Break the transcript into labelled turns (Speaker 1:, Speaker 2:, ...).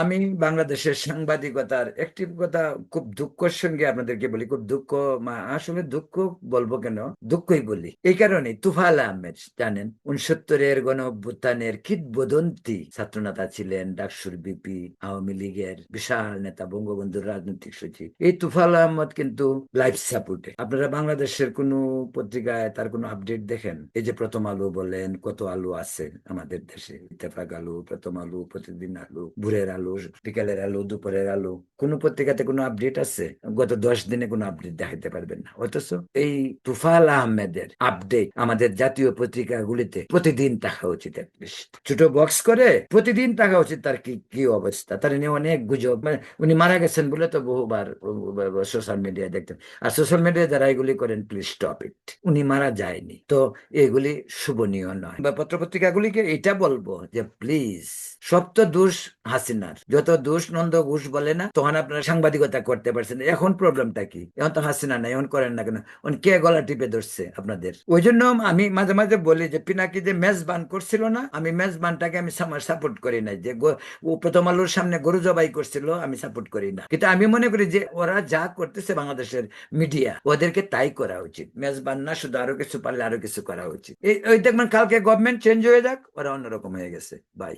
Speaker 1: আমি বাংলাদেশের সাংবাদিকতার একটি কথা খুব দুঃখের সঙ্গে আপনাদেরকে বলি, খুব দুঃখ আসলে দুঃখ বলব কেন? দুঃখই বলি। এই কারণে তুফাল আহমেদ জানেন, উনসত্তরের গণ অভ্যুত্থানের কিংবদন্তি ছাত্রনেতা ছিলেন, ডাকসুর বিপি, আওয়ামী লীগের বিশাল নেতা, বঙ্গবন্ধুর রাজনৈতিক সচিব। এই তুফাল আহমদ কিন্তু লাইফ সাপোর্টে। আপনারা বাংলাদেশের কোনো পত্রিকায় তার কোনো আপডেট দেখেন? এই যে প্রথম আলো বলেন, কত আলু আছে আমাদের দেশে? ইত্তেফাক আলু, প্রথম আলু, প্রতিদিন আলু, ভোরের আলু। বিকালের আলু দুপুরের আলো কোন পত্রিকাতে কোনো আপডেট আছে? গত দশ দিনে কোনো আপডেট দেখাতে পারবেন না। অথচ এই তুফাল আহমেদের আপডেট আমাদের জাতীয় পত্রিকাগুলিতে প্রতিদিন থাকা উচিত ছোট বক্স করে প্রতিদিন থাকা উচিত তার কি কি অবস্থা? তার নিয়ে অনেক গুজব। মানে উনি মারা গেছেন বলে তো বহুবার সোশ্যাল মিডিয়ায় দেখতেন। আর সোশ্যাল মিডিয়ায় যারা এগুলি করেন প্লিজ স্টপ ইট উনি মারা যায়নি। তো এগুলি শুভনীয় নয়। বা পত্রপত্রিকাগুলিকে এটা বলব যে প্লিজ সব দোষ হাসিনার যত দোষ নন্দ ঘোষ বলে না, তখন আপনারা সাংবাদিকতা করতে পারছেন এখন প্রবলেমটা কি? এখন তো হাসিনা নাই, এখন করেন না কেন? এখন কে গলা টিপে ধরছে আপনাদের? ওই জন্য আমি মাঝে মাঝে বলি যে, পিনাকি যে মেজবান করছিল না, আমি মেজবানটাকে আমি সাপোর্ট করি না যে ও প্রথম আলোর সামনে গরু জবাই করছিল, আমি সাপোর্ট করি না। কিন্তু আমি মনে করি যে, ওরা যা করতেছে বাংলাদেশের মিডিয়া ওদেরকে তাই করা উচিত। মেজবান না, শুধু আরও কিছু পারলে আরও কিছু করা উচিত। এই দেখবেন কালকে গভর্নমেন্ট চেঞ্জ হয়ে যাক, ওরা অন্যরকম হয়ে গেছে। বাই